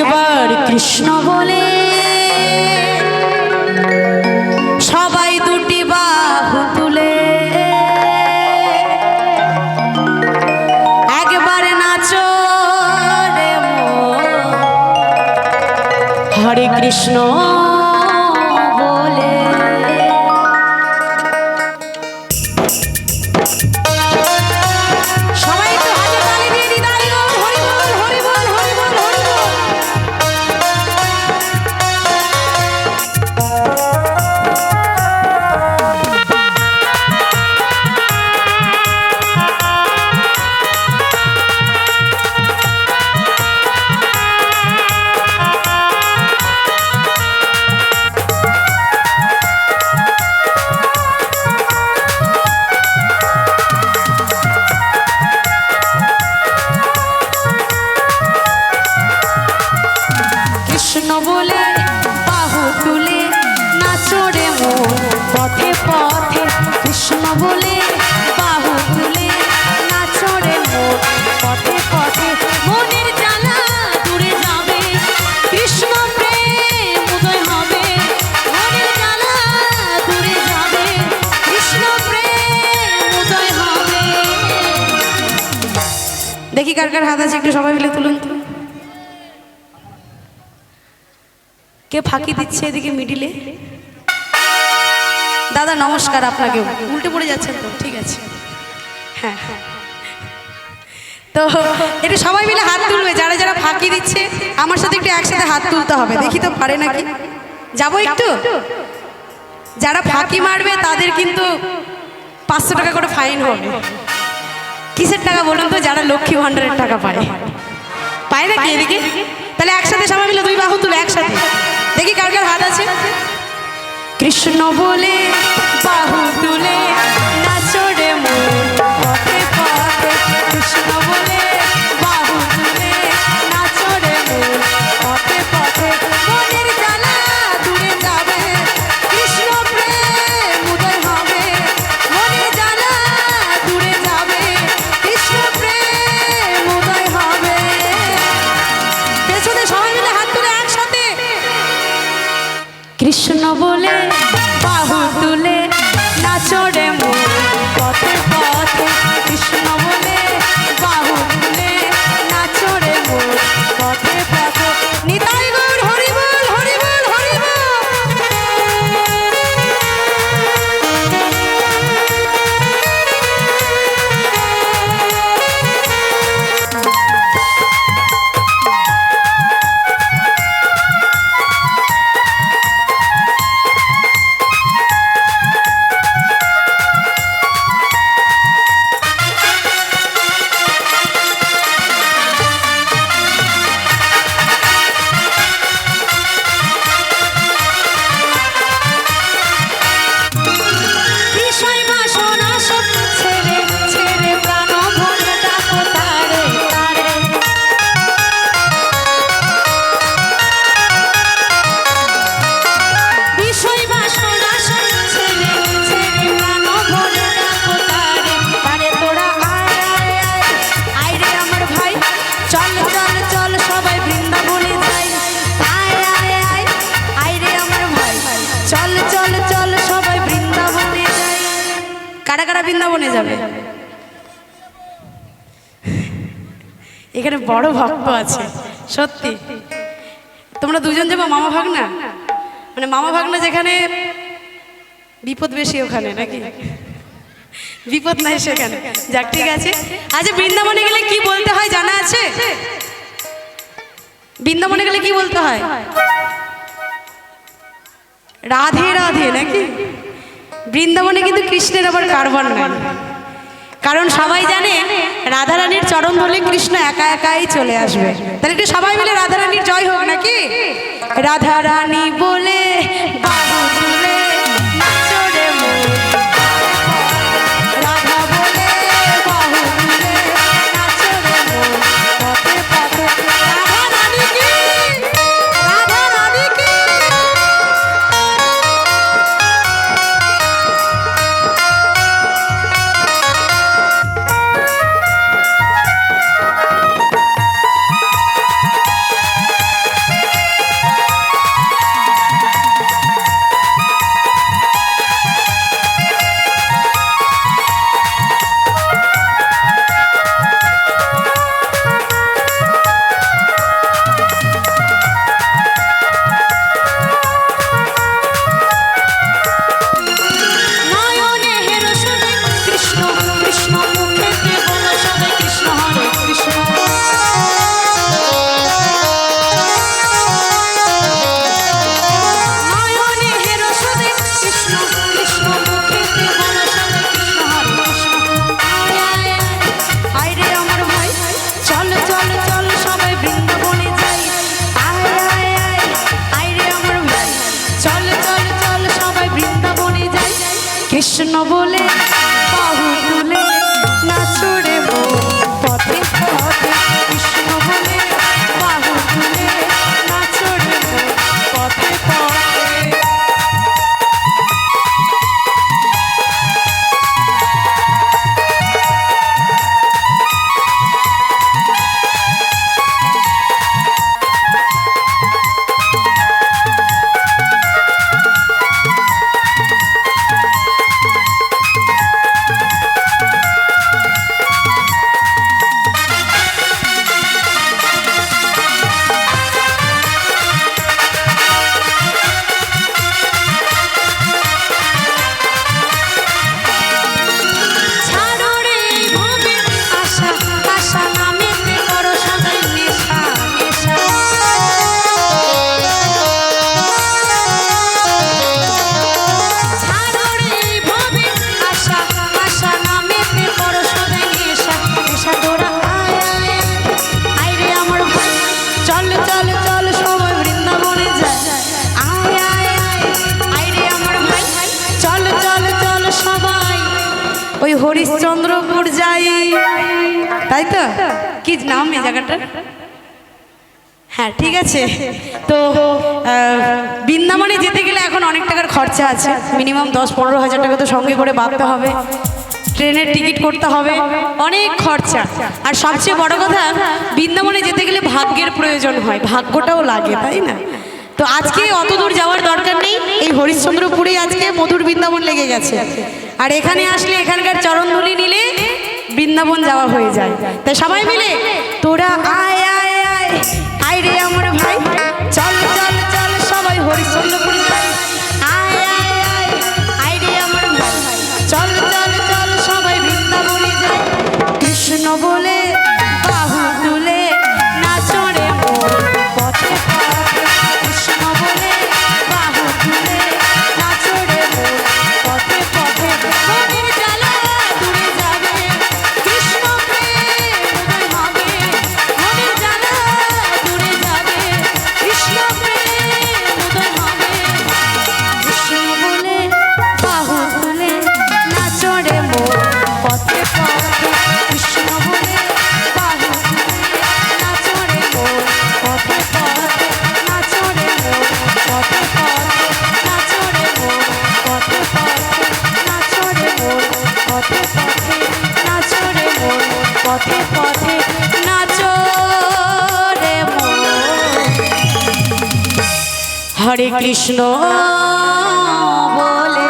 একবার কৃষ্ণ বলে সবাই দুটি বাহু তুলে একবার নাচো রে হরে কৃষ্ণ। দেখি কার কার হাত আছে, একটু সবাই মিলে তুলুন। কে ফাঁকি দিচ্ছে এদিকে মিডিলে? দাদা, নমস্কার আপনাকে। উল্টে পড়ে যাচ্ছেন তো, ঠিক আছে। হ্যাঁ হ্যাঁ। তো এটা সবাই মিলে হাত তুলবে, যারা যারা ফাঁকি দিচ্ছে, আমার সাথে একটু একসাথে হাত তুলতে হবে। দেখি তো পারে নাকি? যাব একটু? যারা ফাঁকি মারবে, তাদের কিন্তু পাঁচশো টাকা করে ফাইন হবে। কিসের টাকা বলুন তো? যারা লক্ষ্মী ভাণ্ডারের টাকা পায়। পায়। নাকি এদিকে? তাহলে একসাথে সবাই মিলে দুই বাহু তুলে একসাথে। দেখি কার কার হাত আছে। কৃষ্ণ বলে বাহু তুলে কারা বৃন্দাবনে যাবে। এখানে বড় ভক্ত আছে, সত্যি। তোমরা দুজন যাব, মামা ভাগনা? মানে মামা ভাগনা যেখানে বিপদ বেশি ওখানে, নাকি? বিপদ নাই সেখানে। যাক, ঠিক আছে। আচ্ছা বৃন্দাবনে গেলে কি বলতে হয়, জানা আছে? বৃন্দাবনে গেলে কি বলতে হয়? রাধে রাধে, নাকি? বৃন্দাবনে কিন্তু কৃষ্ণের আবার কারবার নাই। কারণ সবাই জানে রাধারানীর চরণ ধরলে কৃষ্ণ একা একাই চলে আসবে। তাহলে একটু সবাই মিলে রাধারানীর জয় হোক নাকি? রাধারানী বলে বাহু কৃষ্ণ বলে হরিশ্চন্দ্রপুর যাই। তাই তো? কি নাম এই জায়গাটার? হ্যাঁ ঠিক আছে। তো বৃন্দাবনে যেতে গেলে এখন অনেক টাকার খরচা আছে। মিনিমাম দশ পনেরো হাজার টাকা তো সঙ্গে করে বাঁধতে হবে। ট্রেনের টিকিট করতে হবে। অনেক খরচা। আর সবচেয়ে বড় কথা, বৃন্দাবনে যেতে গেলে ভাগ্যের প্রয়োজন হয়। ভাগ্যটাও লাগে, তাই না? তো আজকে অত দূর যাওয়ার দরকার নেই। এই হরিশ্চন্দ্রপুরে আজকে মধুর বৃন্দাবন লেগে গেছে। আর এখানে আসলে এখানকার চরণধুলি নিলে বৃন্দাবন যাওয়া হয়ে যায়। তাই সবাই মিলে তোরা আয় আয় আয়। আয় রে আমার ভাই। চল চল চল, সবাই হরিশ্চন্দ্রপুর পথে পথে নাচো রে হরে কৃষ্ণ বলে।